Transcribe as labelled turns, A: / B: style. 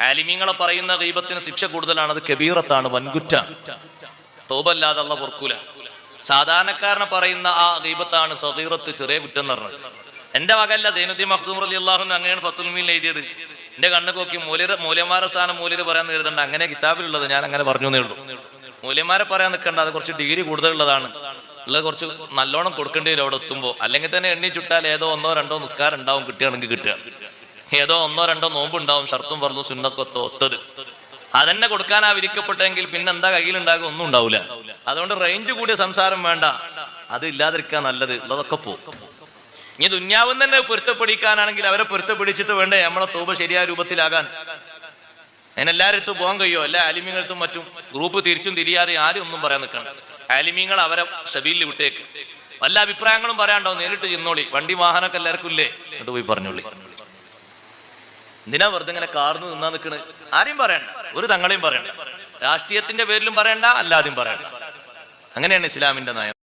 A: ആലിമീങ്ങളെ പറയുന്ന ഗീബത്തിന് ശിക്ഷ കൂടുതലാണ് അത് കബീറത്താണ് വൻകുറ്റ തോപല്ലാതെ അല്ല പൊർക്കൂല സാധാരണക്കാരനെ പറയുന്ന ആ ഗീബത്താണ് സഹീറത്ത് ചെറിയ കുറ്റം എന്ന് പറഞ്ഞത്. എന്റെ വകല്ല സൈനുദ്ദീൻ മഖ്ദൂം അലി അള്ളാഹു അങ്ങനെയാണ് ഫത്തുൽമീൻ എഴുതിയത്. എന്റെ കണ്ണ് നോക്കി മൂല്യർ മൂല്യന്മാരുടെ സ്ഥാനം മൂലര് പറയാൻ നേരിടുന്നുണ്ട് അങ്ങനെ കിതാബിലുള്ളത് ഞാൻ അങ്ങനെ പറഞ്ഞു ഉള്ളൂ. മൂല്യന്മാരെ പറയാൻ നിൽക്കേണ്ട. അത് കുറച്ച് ഡിഗ്രി കൂടുതലുള്ളതാണ്. ഉള്ളത് കുറച്ച് നല്ലോണം കൊടുക്കേണ്ടി വരും അവിടെ എത്തുമ്പോൾ. അല്ലെങ്കിൽ തന്നെ എണ്ണി ചുട്ടാൽ ഏതോ ഒന്നോ രണ്ടോ നിസ്കാരം ഉണ്ടാവും കിട്ടുകയാണെങ്കിൽ കിട്ടുക. ഏതോ ഒന്നോ രണ്ടോ നോമ്പ് ഉണ്ടാവും ഷർത്തും പറഞ്ഞു സുന്നക്കൊത്തോ ഒത്തത്. അതന്നെ കൊടുക്കാനാ വിരിക്കപ്പെട്ടെങ്കിൽ പിന്നെ എന്താ കയ്യിലുണ്ടാകും ഒന്നും ഉണ്ടാവില്ല അതുകൊണ്ട് റേഞ്ച് കൂടിയ സംസാരം വേണ്ട. അത് ഇല്ലാതിരിക്കാൻ നല്ലത്. ഉള്ളതൊക്കെ പോകും ഇനി ദുന്യാവും തന്നെ പൊരുത്തപ്പെടിക്കാനാണെങ്കിൽ അവരെ പൊരുത്തപ്പെടിച്ചിട്ട് വേണ്ടേ? നമ്മളെ തൂപ ശരിയായ രൂപത്തിലാകാൻ. അതിനെല്ലാരടുത്തും പോകാൻ കഴിയോ? അല്ല ആലിമീങ്ങളടുത്തും മറ്റും ഗ്രൂപ്പ് തിരിച്ചും തിരിയാതെ ആരും ഒന്നും പറയാൻ നിൽക്കണം അലിമീങ്ങൾ അവരെ ഷബീലിൽ വിട്ടേക്ക്. വല്ല അഭിപ്രായങ്ങളും പറയാണ്ടോ? നേരിട്ട് ചെന്നോളി. വണ്ടി വാഹനമൊക്കെ എല്ലാവർക്കും ഇല്ലേ? എന്നിട്ട് പോയി പറഞ്ഞോളി. എന്തിനാ വെറുതെ ഇങ്ങനെ കാർന്ന് നിന്നാ നിൽക്കണ് ആരെയും പറയണ്ട. ഒരു തങ്ങളെയും പറയണ്ട. രാഷ്ട്രീയത്തിന്റെ പേരിലും പറയണ്ട അല്ലാതെയും പറയണ്ട. അങ്ങനെയാണ് ഇസ്ലാമിന്റെ നയം.